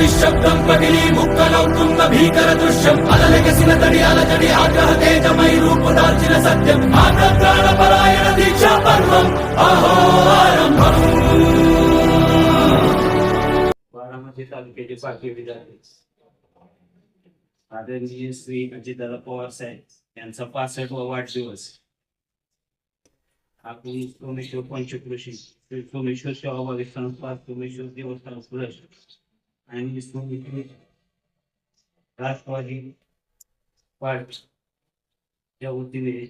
నిశ్శబ్దం పగిలి ముక్కలవుతున్న భీకర దృశ్యం అలలెగసిన తడి అలజడి ఆగ్రహ తేజమై రూపు దాల్చిన సత్యం ఆగ్రహ పరాయణ దీక్షా పర్వం అహో ఆరంభం बारामती तालुक्याचे पाचवे विद्यार्थी आदरणीय श्री अजितदादा पवार साहेब यांचा पासष्टवा वाढदिवस आपण सोमेश्वर पंचकृषी श्री सोमेश्वर सेवाभावी संस्था सोमेश्वर देवस्थान ट्रस्ट आणि राष्ट्रवादी पार्टीच्या वतीने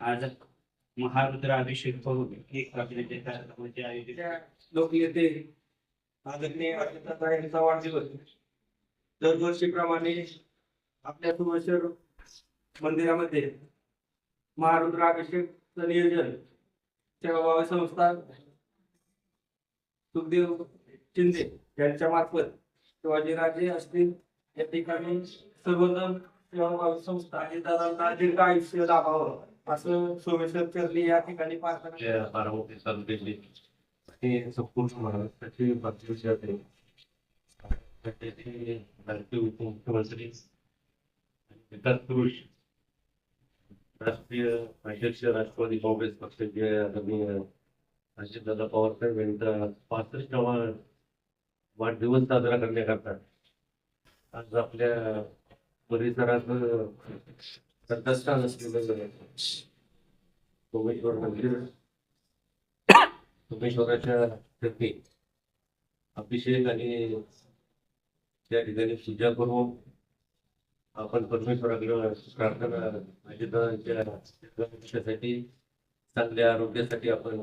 आज महारुद्राभिषेक करून एक अभिनेते कार्यक्रमाचे आयोजित लोकनेते आदरणीय अजितदादा वाढदिवस. दरवर्षीप्रमाणे आपल्या सोमेश्वर मंदिरामध्ये महारुद्राभिषेकचं नियोजन सेवाभावी संस्था सुखदेव शिंदे यांच्या मार्फत शिवाजीराजे असतील या ठिकाणी सर्वजण सेवाभावी संस्था अजितदादांना दीर्घ आयुष्य लाभावं असं सोमेश्वर चरली या ठिकाणी प्रार्थना हे संपूर्ण महाराष्ट्राचे बातमी आहे भारतीय उपमुख्यमंत्री विकास पुरुष राष्ट्रीय अध्यक्ष राष्ट्रवादी काँग्रेस पक्षाचे आदरणीय अजितदादा पवार साहेब यांचा पासष्टावा वाढदिवस साजरा करण्याकरता. आज आपल्या परिसरात श्रद्धास्थान असलेलं सोमेश्वर मंदिर सोमेश्वराच्या तर्फे अभिषेक आणि त्या ठिकाणी पूजा करून आपण परमेश्वराकडे प्रार्थना अजितदादांच्या चांगल्या आरोग्यासाठी आपण